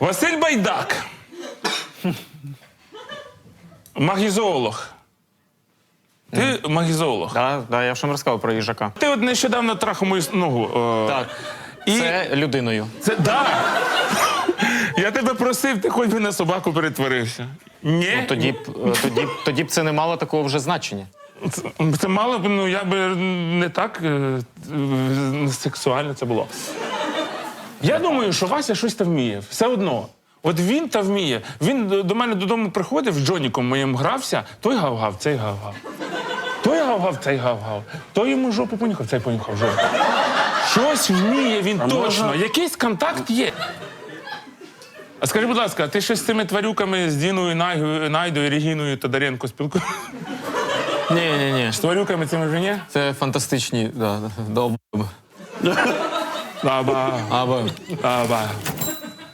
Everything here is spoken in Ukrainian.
Василь Байдак. Магізолог. Ти магізолог. Да, да, я вже вам розказав про їжака. Ти от нещодавно трахав мою ногу. е, Так. І Це людиною. Це да. Я тебе просив, ти хоч би на собаку перетворився. Ні. Тоді б, е, тоді, б- тоді б це не мало такого вже значення. Це, це мало б, ну я би не так е, е, сексуально це було. Я думаю, що Вася щось там вміє. Все одно. От він та вміє. Він до- мене додому приходив з Джоніком моїм грався, той гав-гав, цей гав-гав. Той гав-гав, цей гав-гав. Той йому жопу понюхав, цей понюхав жопу. Щось вміє він точно. Якийсь контакт є. А скажи, будь ласка, ти щось з цими тварюками з Діною, Найгою, Найдою, Регіною Тодоренко спілкуєшся? Ні, ні, ні. З тварюками цими вже ні? Це фантастичні. Да, да, 라바. 아바 라바.